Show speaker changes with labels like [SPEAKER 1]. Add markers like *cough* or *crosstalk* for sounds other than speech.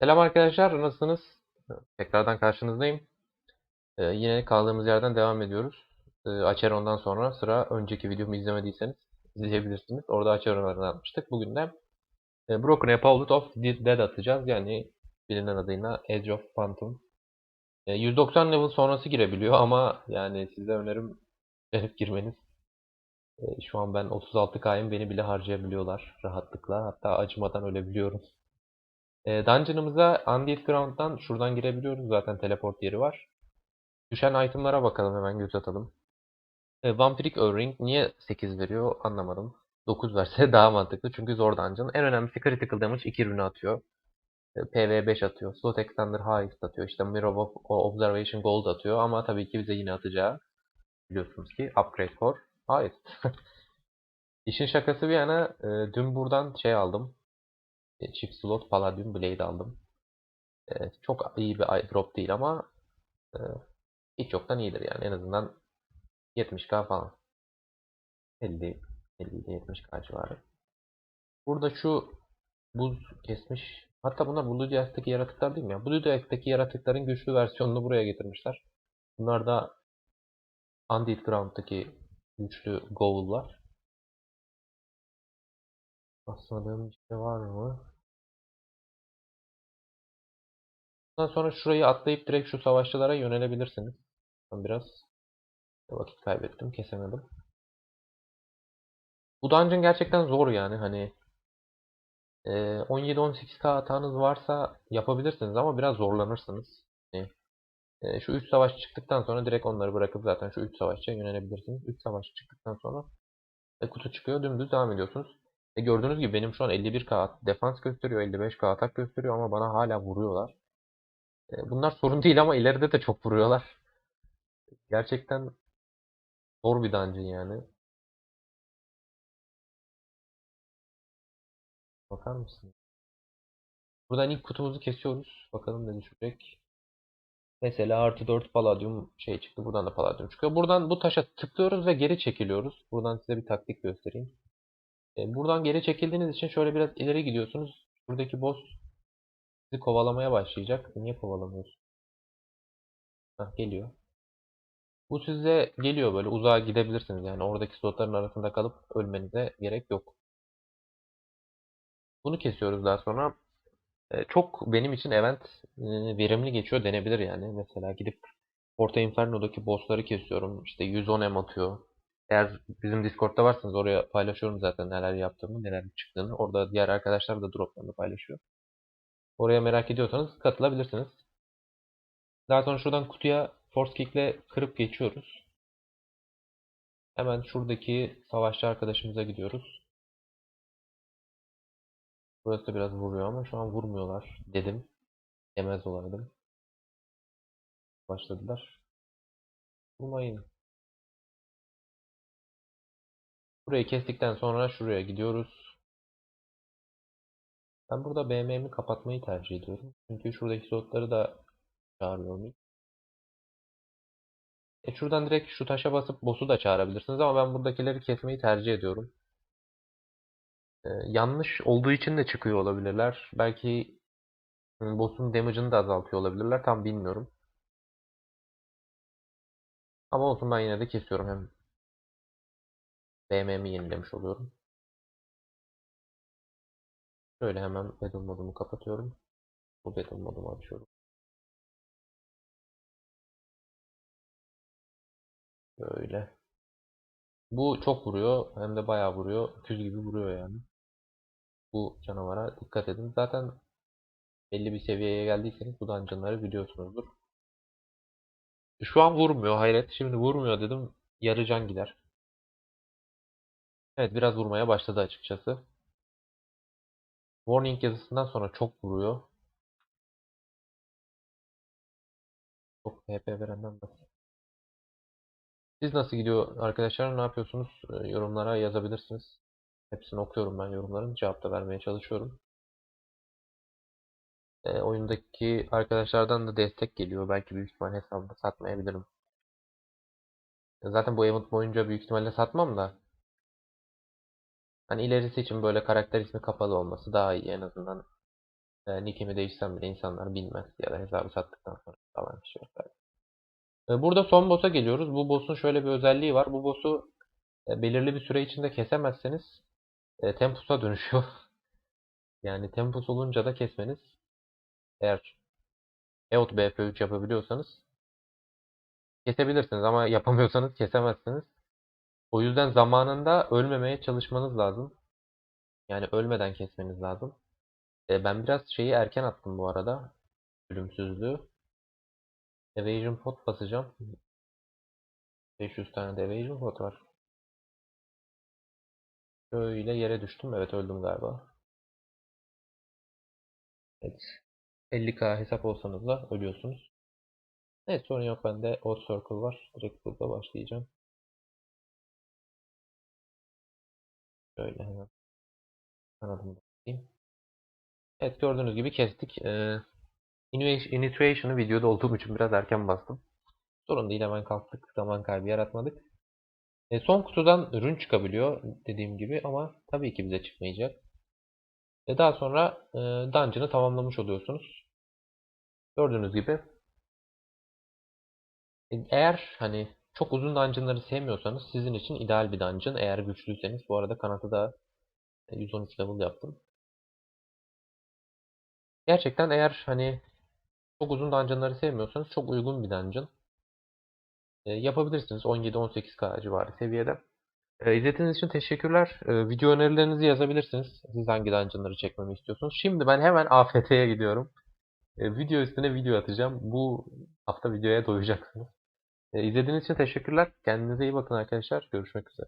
[SPEAKER 1] Selam arkadaşlar, nasılsınız? Tekrardan karşınızdayım. Ee, yine kaldığımız yerden devam ediyoruz. Ee, Acheron'dan sonra sıra önceki videomu izlemediyseniz izleyebilirsiniz. Orada Acheron'u atmıştık. Bugün de e, Broken Apollo of Dead atacağız. Yani bilinen adıyla Edge of Phantom. E, 190 level sonrası girebiliyor *laughs* ama yani size önerim denip girmeniz. E, şu an ben 36K'yım beni bile harcayabiliyorlar rahatlıkla. Hatta acımadan ölebiliyorum. E, dungeon'ımıza Undead Ground'dan şuradan girebiliyoruz. Zaten teleport yeri var. Düşen itemlara bakalım hemen göz atalım. E, Vampiric Öring niye 8 veriyor anlamadım. 9 verse *laughs* daha mantıklı çünkü zor dungeon. En önemlisi critical damage 2 rune atıyor. E, PV 5 atıyor. Slot Extender Highest atıyor. İşte Mirror of Observation Gold atıyor. Ama tabii ki bize yine atacağı biliyorsunuz ki Upgrade for Highest. *laughs* İşin şakası bir yana e, dün buradan şey aldım. E, Çift slot Palladium Blade aldım. E, çok iyi bir drop değil ama e, hiç yoktan iyidir yani. En azından 70k falan. 50 50 ile 70k civarı. Burada şu buz kesmiş. Hatta bunlar Blue Dice'daki yaratıklar değil mi ya? Blue Dice'daki yaratıkların güçlü versiyonunu buraya getirmişler. Bunlar da Undead Ground'daki güçlü Ghoul'lar. Basmadığım bir şey var mı? Ondan sonra şurayı atlayıp direkt şu savaşçılara yönelebilirsiniz. Ben biraz vakit kaybettim, kesemedim. Bu dungeon gerçekten zor yani hani 17-18k hatanız varsa yapabilirsiniz ama biraz zorlanırsınız. Yani, e, şu 3 savaş çıktıktan sonra direkt onları bırakıp zaten şu 3 savaşçıya yönelebilirsiniz. 3 savaş çıktıktan sonra e, kutu çıkıyor dümdüz devam ediyorsunuz. E, gördüğünüz gibi benim şu an 51k defans gösteriyor, 55k atak gösteriyor ama bana hala vuruyorlar. E, bunlar sorun değil ama ileride de çok vuruyorlar. Gerçekten zor bir dungeon yani. Bakar mısın? Buradan ilk kutumuzu kesiyoruz. Bakalım ne düşecek. Mesela artı 4 palladium şey çıktı. Buradan da palladium çıkıyor. Buradan bu taşa tıklıyoruz ve geri çekiliyoruz. Buradan size bir taktik göstereyim. E, buradan geri çekildiğiniz için şöyle biraz ileri gidiyorsunuz. Buradaki boss sizi kovalamaya başlayacak. Niye kovalamıyorsun? Hah, geliyor. Bu size geliyor böyle uzağa gidebilirsiniz. Yani oradaki slotların arasında kalıp ölmenize gerek yok. Bunu kesiyoruz daha sonra. E, çok benim için event e, verimli geçiyor denebilir yani. Mesela gidip Porta Inferno'daki bossları kesiyorum. İşte 110 M atıyor. Eğer bizim Discord'da varsanız oraya paylaşıyorum zaten neler yaptığımı, neler çıktığını. Orada diğer arkadaşlar da droplarını paylaşıyor. Oraya merak ediyorsanız katılabilirsiniz. Daha sonra şuradan kutuya Force Kick'le kırıp geçiyoruz. Hemen şuradaki savaşçı arkadaşımıza gidiyoruz. Burası da biraz vuruyor ama şu an vurmuyorlar dedim. Demez olaydım. Başladılar. Vurmayın. Burayı kestikten sonra şuraya gidiyoruz. Ben burada BM'mi kapatmayı tercih ediyorum. Çünkü şuradaki slotları da çağırıyorum. E şuradan direkt şu taşa basıp boss'u da çağırabilirsiniz ama ben buradakileri kesmeyi tercih ediyorum. Ee, yanlış olduğu için de çıkıyor olabilirler. Belki boss'un damage'ını da azaltıyor olabilirler. Tam bilmiyorum. Ama olsun ben yine de kesiyorum. Hem BM'mi yenilemiş oluyorum. Şöyle hemen Battle modumu kapatıyorum. Bu Battle modumu açıyorum. Böyle. Bu çok vuruyor. Hem de bayağı vuruyor. Öküz gibi vuruyor yani. Bu canavara dikkat edin. Zaten belli bir seviyeye geldiyseniz bu dungeonları biliyorsunuzdur. Şu an vurmuyor hayret. Şimdi vurmuyor dedim. Yarı can gider. Evet biraz vurmaya başladı açıkçası. Warning yazısından sonra çok vuruyor. Çok HP verenden basit. Siz nasıl gidiyor arkadaşlar? Ne yapıyorsunuz? Ee, Yorumlara yazabilirsiniz. Hepsini okuyorum ben yorumların. Cevap da vermeye çalışıyorum. E, oyundaki arkadaşlardan da destek geliyor. Belki büyük ihtimal hesabımda satmayabilirim. Zaten bu event boyunca büyük ihtimalle satmam da. Hani ilerisi için böyle karakter ismi kapalı olması daha iyi en azından. E, nickimi değişsem bile insanlar bilmez ya da hesabı sattıktan sonra falan bir şey yok. E, burada son boss'a geliyoruz. Bu boss'un şöyle bir özelliği var. Bu boss'u e, belirli bir süre içinde kesemezseniz e, Tempus'a *laughs* dönüşüyor. Yani Tempus olunca da kesmeniz eğer EOT BP3 yapabiliyorsanız kesebilirsiniz ama yapamıyorsanız kesemezsiniz. O yüzden zamanında ölmemeye çalışmanız lazım. Yani ölmeden kesmeniz lazım. E, ben biraz şeyi erken attım bu arada. Ölümsüzlüğü. Evasion pot basacağım. 500 tane de evasion pot var. Şöyle yere düştüm. Evet öldüm galiba. Evet. 50k hesap olsanız da ölüyorsunuz. Evet sorun yok bende Odd Circle var. Direkt burada başlayacağım. Şöyle hemen kanadımda bakayım. Evet gördüğünüz gibi kestik. Ee, Initiation'ı videoda olduğum için biraz erken bastım. Sorun değil hemen kalktık. Zaman kaybı yaratmadık. E, son kutudan ürün çıkabiliyor dediğim gibi ama tabii ki bize çıkmayacak. Ve daha sonra e, dungeon'ı tamamlamış oluyorsunuz. Gördüğünüz gibi e, eğer hani çok uzun dungeon'ları sevmiyorsanız sizin için ideal bir dungeon. Eğer güçlüyseniz bu arada kanatı da e, 113 level yaptım. Gerçekten eğer hani çok uzun dungeon'ları sevmiyorsanız çok uygun bir dungeon. E, yapabilirsiniz 17-18k civarı seviyede. E, izlediğiniz için teşekkürler. E, video önerilerinizi yazabilirsiniz. Siz hangi dungeon'ları çekmemi istiyorsunuz? Şimdi ben hemen AFT'ye gidiyorum. E, video üstüne video atacağım. Bu hafta videoya doyacaksınız. E, izlediğiniz için teşekkürler. Kendinize iyi bakın arkadaşlar. Görüşmek üzere.